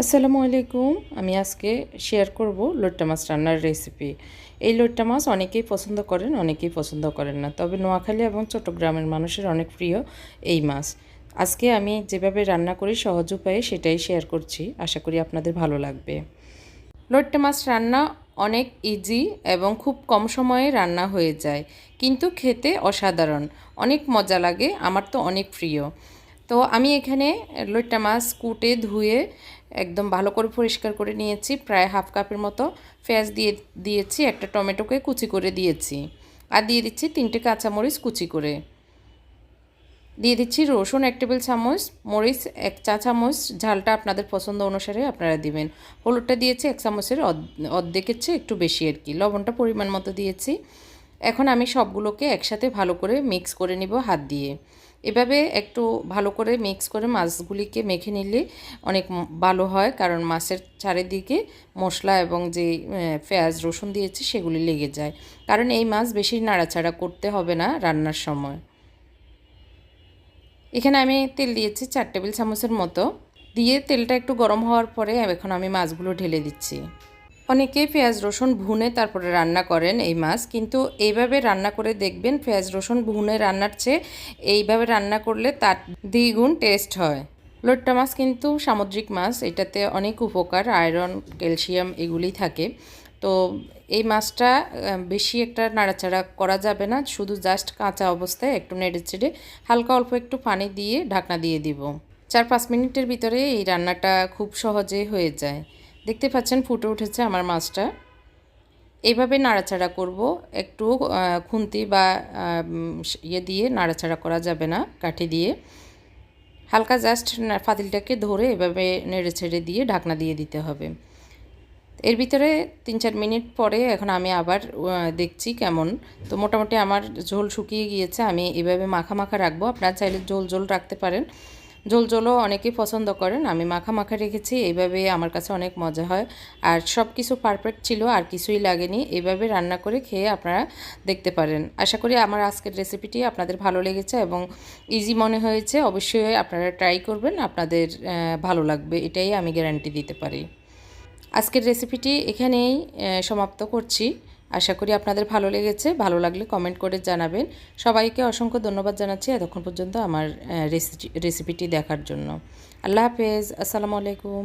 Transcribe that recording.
আসসালামু আলাইকুম। আমি আজকে শেয়ার করব লোট্টা মাছ রান্নার রেসিপি এই লোট্টা মাছ অনেকেই পছন্দ করেন, অনেকেই পছন্দ করেন না। তবে নোয়াখালী এবং চট্টগ্রামের মানুষের অনেক প্রিয় এই মাছ। আজকে আমি যেভাবে রান্না করি সহজ উপায়ে সেটাই শেয়ার করছি। আশা করি আপনাদের ভালো লাগবে। লোট্টা মাছ রান্না অনেক ইজি এবং খুব কম সময়ে রান্না হয়ে যায়। কিন্তু খেতে অসাধারণ। অনেক মজা লাগে, আমার তো অনেক প্রিয়। তো আমি এখানে লইট্টা মাছ কুটে, ধুয়ে একদম ভালো করে পরিষ্কার করে নিয়েছি, প্রায় হাফ কাপের মতো পেঁয়াজ দিয়ে দিয়েছি, একটা টমেটোকে কুচি করে দিয়েছি আর দিয়ে দিচ্ছি তিনটে কাঁচামরিচ কুচি করে। দিয়ে দিচ্ছি রসুন এক টেবিল চামচ, মরিচ এক চা চামচ, ঝালটা আপনাদের পছন্দ অনুসারে আপনারা দিবেন। হলুদটা দিয়েছি এক চামচের অর্ধেকের চেয়ে একটু বেশি আর কি, লবণটা পরিমাণ মতো দিয়েছি। এখন আমি সবগুলোকে একসাথে ভালো করে মিক্স করে নিব হাত দিয়ে। এভাবে একটু ভালো করে মিক্স করে মাছগুলিকে মেখে নিলে অনেক ভালো হয়। কারণ মাছের চারিদিকে মশলা এবং যে পেঁয়াজ, রসুন দিয়েছি সেগুলি লেগে যায়। কারণ এই মাছ বেশি নাড়াচাড়া করতে হবে না রান্নার সময়। এখানে আমি তেল দিয়েছি চার টেবিল চামচের মতো। দিয়ে তেলটা একটু গরম হওয়ার পরে এখন আমি মাছগুলো ঢেলে দিচ্ছি। অনেকেই পেঁয়াজ, রসুন ভুনে তারপরে রান্না করেন এই মাছ, কিন্তু এইভাবে রান্না করে দেখবেন পেঁয়াজ, রসুন ভুনে রান্নার চেয়ে এইভাবে রান্না করলে তার দ্বিগুণ টেস্ট হয়। লোট্টা মাছ কিন্তু সামুদ্রিক মাছ, এটাতে অনেক উপকার, আয়রন, ক্যালসিয়াম এগুলি থাকে। তো এই মাছটা বেশি একটা নাড়াচাড়া করা যাবে না, শুধু জাস্ট কাঁচা অবস্থায় একটু নেড়ে চেড়ে হালকা অল্প একটু পানি দিয়ে ঢাকনা দিয়ে দিব। চার পাঁচ মিনিটের ভিতরে এই রান্নাটা খুব সহজে হয়ে যায়। দেখতে পাচ্ছেন ফুটে উঠেছে আমার মাছটা। এইভাবে নাড়াচাড়া করব, একটু খুন্তি বা ইয়ে দিয়ে নাড়াচাড়া করা যাবে না, কাঠি দিয়ে। হালকা জাস্ট ফাতিলটাকে ধরে এভাবে নেড়ে ছেড়ে দিয়ে ঢাকনা দিয়ে দিতে হবে। এর ভিতরে তিন চার মিনিট পরে এখন আমি আবার দেখছি কেমন। তো মোটামুটি আমার ঝোল শুকিয়ে গিয়েছে, আমি এভাবে মাখা মাখা রাখব। আপনারা চাইলে ঝোল ঝোল রাখতে পারেন। ঝোল ঝোলও অনেকেই পছন্দ করেন। আমি মাখা মাখা রেখেছি, এইভাবে আমার কাছে অনেক মজা হয়। আর সব কিছু পারফেক্ট ছিল, আর কিছুই লাগেনি। এইভাবে রান্না করে খেয়ে আপনারা দেখতে পারেন। আশা করি আমার আজকের রেসিপিটি আপনাদের ভালো লেগেছে এবং ইজি মনে হয়েছে। অবশ্যই আপনারা ট্রাই করবেন, আপনাদের ভালো লাগবে। এটাই আমি গ্যারান্টি দিতে পারি। আজকের রেসিপিটি এখানেই সমাপ্ত করছি। আশা করি আপনাদের ভালো লেগেছে। ভালো লাগলে কমেন্ট করে জানাবেন। সবাইকে অসংখ্য ধন্যবাদ জানাচ্ছি এতক্ষণ পর্যন্ত আমার রেসিপিটি দেখার জন্য। আল্লাহ হাফেজ। আসসালামু আলাইকুম।